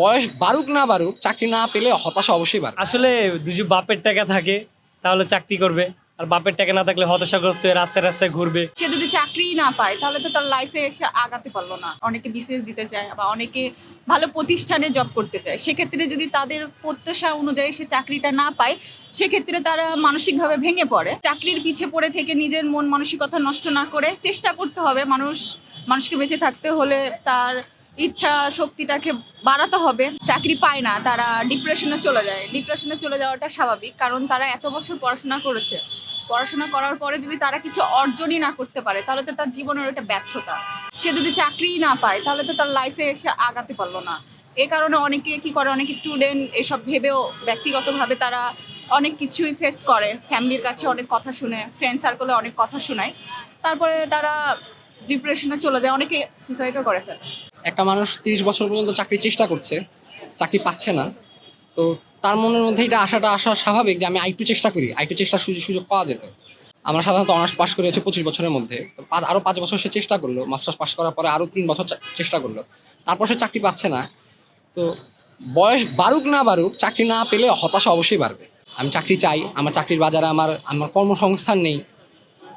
বয়স বাড়ুক না বাড়ুক চাকরি না পেলে হতাশা অবশ্যই বাড়বে। আসলে দুজি বাপের টাকা থাকে তাহলে চাকরি করবে। আর বাপের টাকা না থাকলে হতাশাগ্রস্ত হয়ে রাস্তায় রাস্তায় ঘুরবে। সে যদি চাকরি না পায় তাহলে তো তার লাইফে এসে আগাতে পারল না। অনেকে বিসিএস দিতে চায় বা অনেকে ভালো প্রতিষ্ঠানে জব করতে চায়। সেক্ষেত্রে যদি তাদের প্রত্যাশা অনুযায়ী সে চাকরিটা না পায় সেক্ষেত্রে তারা মানসিকভাবে ভেঙে পড়ে। চাকরির পিছে পড়ে থেকে নিজের মন মানসিকতা নষ্ট না করে চেষ্টা করতে হবে। মানুষ মানুষকে বেঁচে থাকতে হলে তার ইচ্ছা শক্তিটাকে বাড়াতে হবে, চাকরি পায় না, তারা ডিপ্রেশনে চলে যায়। ডিপ্রেশনে চলে যাওয়াটা স্বাভাবিক, কারণ তারা এত বছর পড়াশোনা করেছে। পড়াশোনা করার পরে যদি তারা কিছু অর্জনই না করতে পারে, তাহলে তো তার জীবনের একটা ব্যর্থতা। সে যদি চাকরিই না পায়, তাহলে তো তার লাইফে এসে আগাতে পারল না। এ কারণে অনেকে কি করে, অনেক স্টুডেন্ট এসব ভেবেও ব্যক্তিগতভাবে তারা অনেক কিছুই ফেস করে। ফ্যামিলির কাছে অনেক কথা শুনে ফ্রেন্ড সার্কেলে অনেক কথা শোনায়। তারপরে তারা ডিপ্রেশনে চলে যায়, অনেকে সুসাইডও করে ফেলে। একটা মানুষ তিরিশ বছর পর্যন্ত চাকরির চেষ্টা করছে, চাকরি পাচ্ছে না। তো তার মনের মধ্যে এটা আশাটা আসা স্বাভাবিক যে আমি আরেকটু চেষ্টা করি, আরেকটু চেষ্টার সুযোগ সুযোগ পাওয়া যেত। আমরা সাধারণত অনার্স পাস করে হচ্ছে পঁচিশ বছরের মধ্যে। তো পাঁচ আরও পাঁচ বছর সে চেষ্টা করল, মাস্টার্স পাস করার পরে আরও তিন বছর চেষ্টা করল। তারপর সে চাকরি পাচ্ছে না। তো বয়স বাড়ুক না বাড়ুক, চাকরি না পেলে হতাশা অবশ্যই বাড়বে। আমি চাকরি চাই, আমার চাকরির বাজারে আমার আমার কর্মসংস্থান নেই।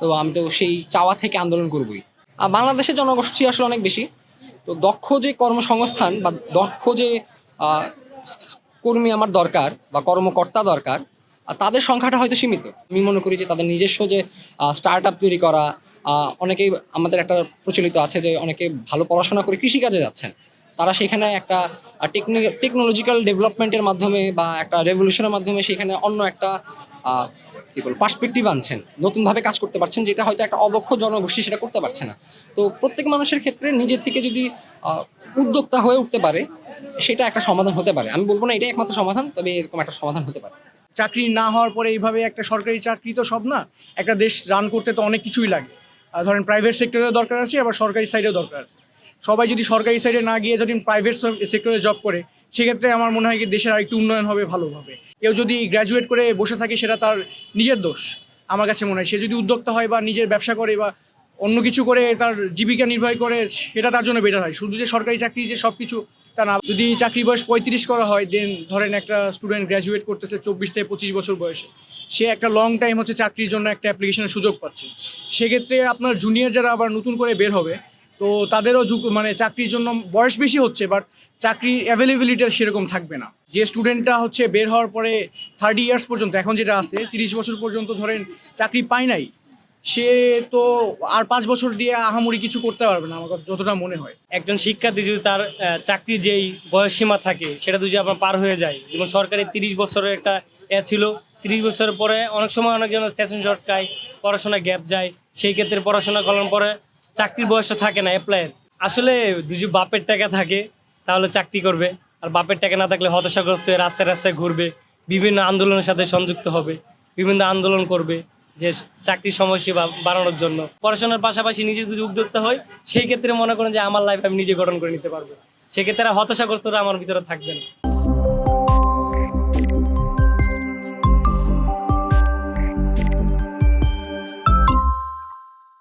তো আমি তো সেই চাওয়া থেকে আন্দোলন করবই। আর বাংলাদেশের জনগোষ্ঠী আসলে অনেক বেশি। তো দক্ষ যে কর্মসংস্থান বা দক্ষ যে কর্মী আমার দরকার বা কর্মকর্তা দরকার তাদের সংখ্যাটা হয়তো সীমিত। আমি মনে করি যে তাদের নিজস্ব যে স্টার্ট আপ তৈরি করা অনেকেই আমাদের একটা প্রচলিত আছে যে অনেকে ভালো পড়াশোনা করে কৃষিকাজে যাচ্ছেন। তারা সেখানে একটা টেকনিক টেকনোলজিক্যাল ডেভেলপমেন্টের মাধ্যমে বা একটা রেভলিউশনের মাধ্যমে সেখানে অন্য একটা কি বল পার্সপেক্টিভ আনছেন, নতুনভাবে কাজ করতে পারছেন, যেটা হয়তো একটা অবক্ষ জনগোষ্ঠী সেটা করতে পারছে না। তো প্রত্যেক মানুষের ক্ষেত্রে নিজে থেকে যদি উদ্যোক্তা হয়ে উঠতে পারে, সেটা একটা সমাধান হতে পারে। আমি বলব না এটাই একমাত্র সমাধান, তবে এরকম একটা সমাধান হতে পারে। চাকরি না হওয়ার পরে এইভাবে একটা সরকারি চাকরি তো সব না, একটা দেশ রান করতে তো অনেক কিছুই লাগে। ধরেন প্রাইভেট সেক্টরেও দরকার আছে, আবার সরকারি সাইডেও দরকার আছে। সবাই যদি সরকারি সাইডে না গিয়ে যদি প্রাইভেট সেক্টরে জব করে, সেক্ষেত্রে আমার মনে হয় কি দেশের আরেকটু উন্নয়ন হবে ভালোভাবে কেউ যদি গ্র্যাজুয়েট করে বসে থাকে, সেটা তার নিজের দোষ, আমার কাছে মনে হয়। সে যদি উদ্যোক্তা হয় বা নিজের ব্যবসা করে বা অন্য কিছু করে তার জীবিকা নির্বাহ করে, সেটা তার জন্য বেটার হয়। শুধু যে সরকারি চাকরি, যে সব কিছু তা না। যদি চাকরি বয়স পঁয়ত্রিশ করা হয় দেন ধরেন একটা স্টুডেন্ট গ্র্যাজুয়েট করতেছে চব্বিশ থেকে পঁচিশ বছর বয়সে, সে একটা লং টাইম হচ্ছে চাকরির জন্য একটা অ্যাপ্লিকেশনের সুযোগ পাচ্ছে। সেক্ষেত্রে আপনার জুনিয়র যারা আবার নতুন করে বের হবে তো তাদেরও মানে চাকরির জন্য বয়স বেশি হচ্ছে বাট চাকরির অ্যাভেলেবিলিটি সেরকম থাকবে না। যে স্টুডেন্টটা হচ্ছে বের হওয়ার পরে থার্টি ইয়ার্স পর্যন্ত এখন যেটা আছে তিরিশ বছর পর্যন্ত ধরেন চাকরি পায় নাই সে তো আর পাঁচ বছর দিয়ে আহামরি কিছু করতে পারবে না আমার যতটা মনে হয়। একজন শিক্ষার্থী যদি তার আহ, চাকরির যেই বয়স সীমা থাকে সেটা যদি আপনার পার হয়ে যায়। যেমন সরকারি তিরিশ বছরের একটা এ ছিল তিরিশ বছরের পরে অনেক সময় অনেকজন সেশন শর্টকায় পড়াশোনা গ্যাপ যায় সেই ক্ষেত্রে পড়াশোনা করার পরে চাকরির বয়সটা থাকে না অ্যাপ্লাইয়ের আসলে দুজি বাপের টাকা থাকে, তাহলে চাকরি করবে। আর বাপের টাকা না থাকলে হতাশাগ্রস্ত হয়ে রাস্তায় রাস্তায় ঘুরবে। বিভিন্ন আন্দোলনের সাথে সংযুক্ত হবে। বিভিন্ন আন্দোলন করবে যে চাকরির সময়সীমা বাড়ানোর জন্য। পড়াশোনার পাশাপাশি নিজে যদি উদ্যোক্তা হয় সেই ক্ষেত্রে মনে করেন যে আমার লাইফ আমি নিজে গঠন করে নিতে পারব। সেক্ষেত্রে হতাশাগ্রস্তরা আমার ভিতরে থাকবে না।